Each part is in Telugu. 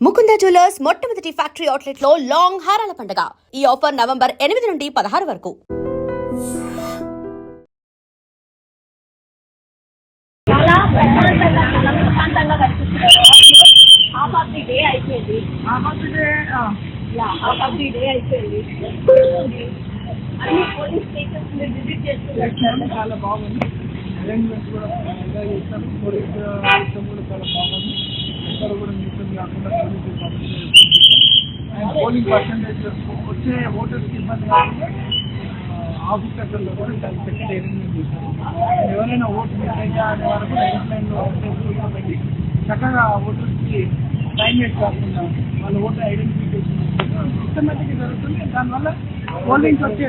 ముకుంద జ్యువెలర్స్ మొట్టమొదటి ఫ్యాక్టరీ అవుట్లెట్లో లాంగ్ హారాల పండుగ. ఈ ఆఫర్ నవంబర్ ఎనిమిది నుండి పదహారు వరకు. చాలా ప్రశాంతంగా చాలా ప్రశాంతంగా కనిపిస్తున్నారు హాఫ్ ఆఫ్ ది డే అయిపోయింది yeah half of the day అయిపోయింది అన్ని పోలీస్ స్టేషన్స్ మీరు విజిట్ చేస్తున్నారు చాలా బాగుంది అరేంజ్మెంట్స్ కూడా బాగా చేస్తారు పోలీస్ సిస్టమ్ కూడా చాలా బాగుంది ఎక్కడ కూడా మిషన్ కాకుండా పోలీస్ అండ్ పోలింగ్ పర్సంటేజ్ వచ్చే ఓటర్స్కి ఇబ్బంది కాకుండా ఆఫీసర్లలో కూడా చాలా చక్కటి అరేంజ్మెంట్ చేశారు. And ఎవరైనా ఓటు మిస్ అయితే అనే వరకు లైన్ లైన్లో పెట్టి చక్కగా ఓటర్స్కి టైం వేస్ట్ కాకుండా వాళ్ళ ఓటర్ ఐడెంటిఫికేషన్ సిస్టమేటిక్గా జరుగుతుంది. దానివల్ల పోలింగ్స్ వచ్చే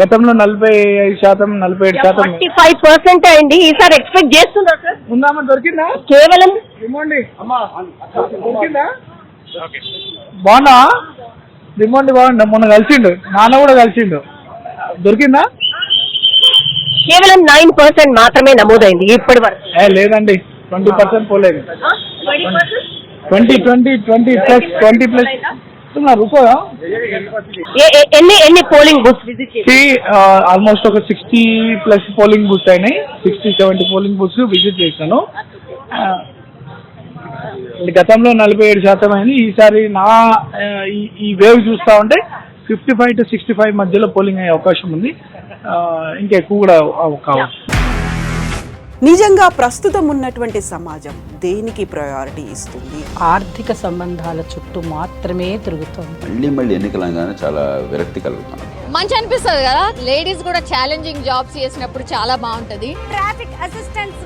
గతంలో నలభై ఐదు శాతం నలభై ఏడు శాతం ఫార్టీ ఫైవ్ పర్సెంట్ అయింది ఈసారి ఎక్స్పెక్ట్ చేస్తున్నారు సార్. ఉందామా దొరికిందా? కేవలం రిమోండి. దొరికిందా? బాగున్నా రిమోండి బాగుండా మొన్న కలిసిండు. నాన్న కూడా కలిసిండు. దొరికిందా? కేవలం నైన్ పర్సెంట్ మాత్రమే నమోదైంది ఇప్పటి వరకు. ఏ లేదండి. ట్వంటీ పర్సెంట్ పోలేదు. Twenty twenty twenty plus twenty plus. రూపో ఏ- ఏ- ఎన్ని ఎన్ని పోలింగ్ బూత్స్ విజిట్ చేసి ఆల్మోస్ట్ ఒక సిక్స్టీ ప్లస్ పోలింగ్ బూత్స్ అయినాయి. Sixty seventy polling booths visit చేశాను. గతంలో నలభై ఏడు శాతం అయింది. ఈసారి నా ఈ- ఈ వేవ్ చూస్తా ఉంటే fifty five to sixty five మధ్యలో పోలింగ్ అయ్యే అవకాశం ఉంది. ఇంకా ఎక్కువ కూడా కావచ్చు నిజంగా ప్రస్తుతం ఉన్నటువంటి సమాజం దేనికి ప్రయారిటీ ఇస్తుంది? ఆర్థిక సంబంధాల చుట్టూ మాత్రమే తిరుగుతోంది. మళ్ళీ మళ్ళీ ఎన్నికలంగానే చాలా విరక్తి కలుగుతున్నాం మంచి అనిపిస్తుంది కదా? లేడీస్ కూడా ఛాలెంజింగ్ జాబ్స్ చేసినప్పుడు చాలా బాగుంటది. Traffic assistants